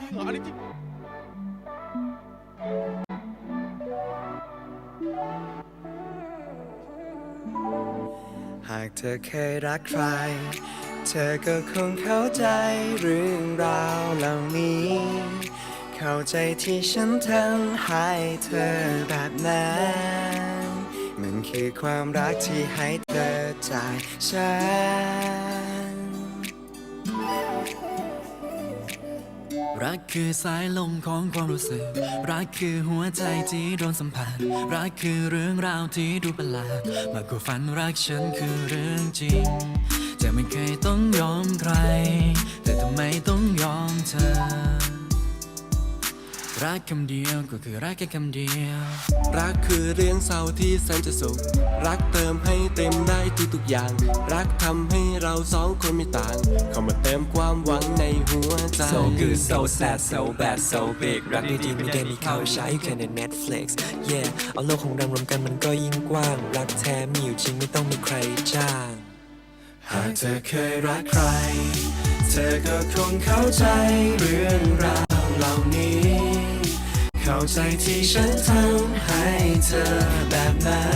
จริงเหรออันนี้จริงหากเธอเคยรักใคร เธอก็คงเข้าใจเรื่องราวเหล่านี้ เข้าใจที่ฉันทำให้เธอแบบนั้น มันคือความรักที่ให้เธอจากฉัน รักคือสายลมของความรู้สึก รักคือหัวใจที่โดนสัมผัส รักคือเรื่องราวที่ดูประหลาดมากกว่าฝันรักฉันคือเรื่องจริง จะไม่เคยต้องยอมใคร แต่ทำไมต้องยอมเธอ รักคำเดียวก็คือรักแค่คำเดียว รักคือเรื่องเศร้าที่แสนจะสุข รักเติมให้เต็ม ทุกอย่าง รักทำให้เราสองคนไม่ต่าง เข้ามาเติมความหวังในหัวใจ So good so sad so bad so big รักดีๆไม่ได้มีเข้าใช้แค่ใน Netflix Yeah เอาโลกของเรารวมกันมันก็ยิ่งกว้าง รักแท้มีอยู่จริงไม่ต้องมีใครจ้าง หากเธอเคยรักใคร เธอก็คงเข้าใจเรื่องราวเหล่านี้ เข้าใจที่ฉันทำให้เธอแบบนั้น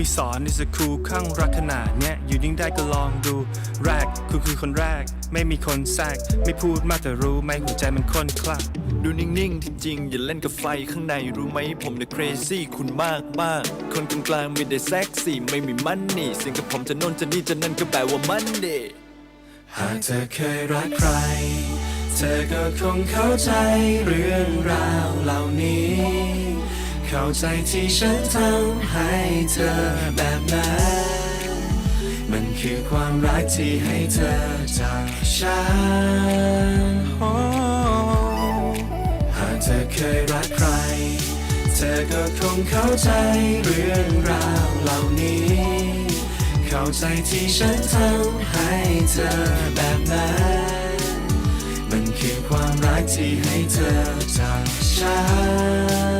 ม่มีสอนนี่จะคูลข้างรักขนาดเนี้ยอยู่ยิ่งได้ก็ลองดู แรกคุณคือคนแรก ไม่มีคนแทรก ไม่พูดมากแต่รู้ไหมหัวใจมันค้นคลัก ดูนิ่ง ๆ ที่จริง อย่าเล่นกับไฟข้างในรู้ไหมผมเนี่ย crazy คุณมากมากๆคนกลางๆไม่ได้เซ็กซี่ไม่มีมันนี่สิ่งกับผมจะโน่นจะนี่จะนั่นก็แปลว่ามันเดหากเธอเคยรักใคร เธอก็คงเข้าใจเรื่องราวเหล่านี้ เข้าใจที่ฉันทำให้เธอแบบนั้น มันคือความรักที่ให้เธอจากฉันหากเธอเคยรักใคร เธอก็คงเข้าใจเรื่องราวเหล่านี้ เข้าใจที่ฉันทำให้เธอแบบนั้นมันคือความรักที่ให้เธอจากฉัน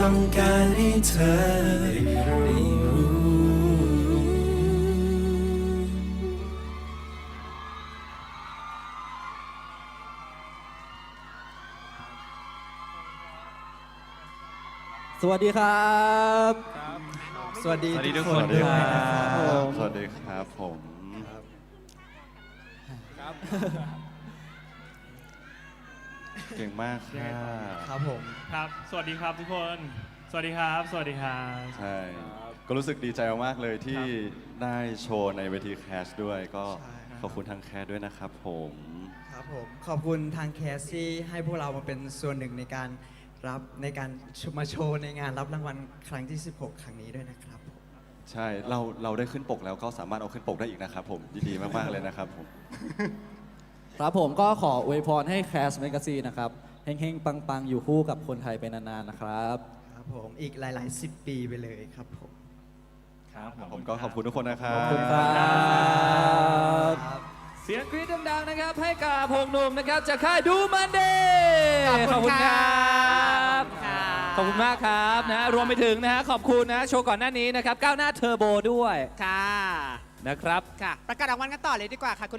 ต้องการให้เธอได้รู้สวัสดีครับ สวัสดีทุกคนด้วยนะครับผมสวัสดีครับผม เก่งมากค่ะครับผม ครับ สวัสดีครับทุกคน สวัสดีครับ สวัสดีครับ ใช่ ก็รู้สึกดีใจมากๆเลยที่ได้โชว์ในเวทีแคสด้วยก็ใช่ครับขอบคุณทางแคสด้วยนะครับผมครับผม ขอบคุณทางแคสที่ให้พวกเรามาเป็นส่วนหนึ่งในการรับในการมาโชว์ในงานรับรางวัลครั้งที่ 16 ครั้งนี้ด้วยนะครับผมใช่เราเราได้ขึ้นปกแล้วก็สามารถเอาขึ้นปกได้อีกนะครับผมยินดีมากๆเลยนะครับผม ครับผมก็ขออวยพรให้แคสแมกซีนนะครับเฮงๆ ปังๆ อยู่คู่กับคนไทยไปนานๆ นะครับ ครับผมอีกหลาย ๆ 10 ปีไปเลยครับผมครับผมก็ขอบคุณทุกคนนะครับ ขอบคุณครับเสียงกรี๊ดดังๆนะครับ ให้กับพงหนุ่มนะครับจากค่ายดูมันเดย์ขอบคุณครับขอบคุณมากครับนะรวมไปถึงนะฮะขอบคุณนะโชว์ก่อนหน้านี้นะครับก้าวหน้าเทอร์โบด้วยค่ะนะครับค่ะประกาศรางวัลกันต่อเลยดีกว่าค่ะคุณเล